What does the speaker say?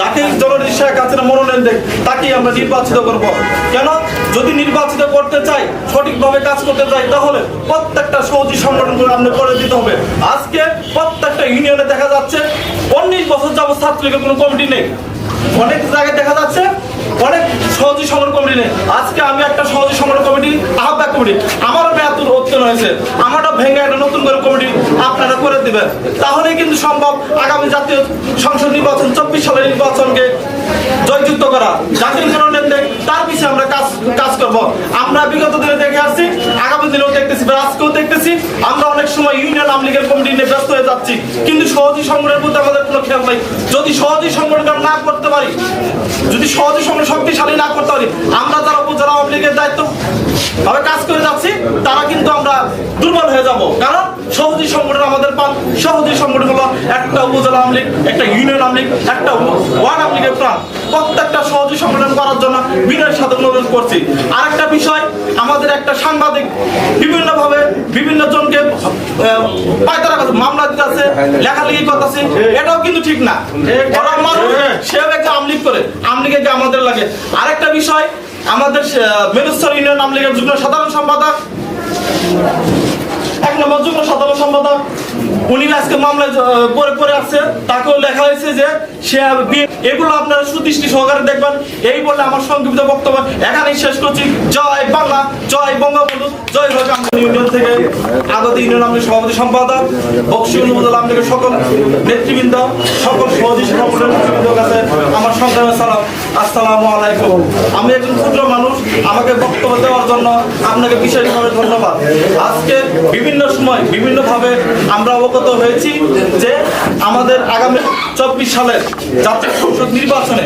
যাকে শেখ কাছে মনোনয়ন দেখ, তাকেই আমরা নির্বাচিত করব। কেন? যদি নির্বাচিত করতে চাই, সঠিকভাবে কাজ করতে চাই, তাহলে প্রত্যেকটা সহজী সংগঠনগুলো আমরা করে দিতে হবে। আজকে প্রত্যেকটা ইউনিয়নে দেখা যাচ্ছে, উনিশ বছর যাবত ছাত্রলীগের কোনো কমিটি নেই। অনেক জায়গায় দেখা যাচ্ছে, অনেক সহজী সংগঠন কমিটি নেই। আজকে আমি একটা সহজী সংগঠন কমিটি আহ্বায়ক কমিটি আমারও মেয়াদ উত্তীর্ণ হয়েছে আমারটা ভেঙে একটা নতুন করে কমিটি আপনারা করে দিবেন। তাহলে কিন্তু সম্ভব আগামী জাতীয় সংসদ নির্বাচন, চব্বিশ সালের নির্বাচনকে জয়যুক্ত করা। জাতীয় মনোনয়ন দেখ, তার পিছিয়ে আমরা কাজ কাজ করব। আমরা বিগত দিনে দেখে আসছি, আগামী দিনেও দেখতেছি, বা আজকেও দেখতেছি। আমরা অনেক সময় ইউনিয়ন আওয়ামী লীগের কমিটি নিয়ে ব্যস্ত হয়ে যাচ্ছি। কিন্তু সহজী সংগঠনের প্রতি আমাদের কোনো খেয়াল নাই। যদি সহজী সংগঠন না করতে পারি, যদি সহজী সংগঠন শক্তিশালী না করতে পারি, আমরা যারা উপজেলা আওয়ামী লীগের দায়িত্ব ভাবে কাজ করে যাচ্ছি, তারা কিন্তু দুর্বল হয়ে যাব। কারণ সহজী সংগঠন আমাদের পান সহজী সংগঠন হলো একটা উপজেলা আওয়ামী লীগ, একটা ইউনিয়ন আওয়ামী লীগ, একটা ওয়ার্ড আওয়ামী লীগের প্রাণ। প্রত্যেকটা সহজী সংগঠন করার জন্য বিনয়ের সাথে অনুরোধ করছি। আর একটা বিষয়, আমাদের একটা সাংবাদিক বিভিন্নভাবে বিভিন্ন জনকে পায়তারা মামলা দিতেছে লেখালেখি করতেছে এটাও কিন্তু ঠিক না। বরং মানুষ, সেও একটা আমলিগ করে আমলিগে আমাদের লাগে। আরেকটা বিষয়, আমাদের মেনুস্তর ইউনিয়ন আমলিগের যুগ্ম সাধারণ সম্পাদক এক নম্বর যুগ্ম সাধারণ সম্পাদক, উনি আজকে মামলায় পরে পরে আসছে তাকেও লেখা হয়েছে যে সে এগুলো আপনারা সুদৃষ্টি সহকারে দেখবেন। এই বলে আমার সংক্ষিপ্ত বক্তব্য এখানেই শেষ করছি। জয় বাংলা, জয় বঙ্গবন্ধু, জয় আমাদের ইউনিয়ন থেকে আগত ইউনিয়ন আমাদের সভাপতি সম্পাদক, বক্সি উপজেলা আমাদের সকল নেতৃবৃন্দ, সকল সহযোগী নেতৃবৃন্দের কাছে আমার সংগ্রামের সালাম। আসসালামু আলাইকুম। আমি একজন ক্ষুদ্র মানুষ, আমাকে বক্তব্য দেওয়ার জন্য আপনাকে বিশেষভাবে ধন্যবাদ। আজকে বিভিন্ন সময় বিভিন্নভাবে আমরা অবগত হয়েছি যে আমাদের আগামী চব্বিশ সালের জাতীয় সংসদ নির্বাচনে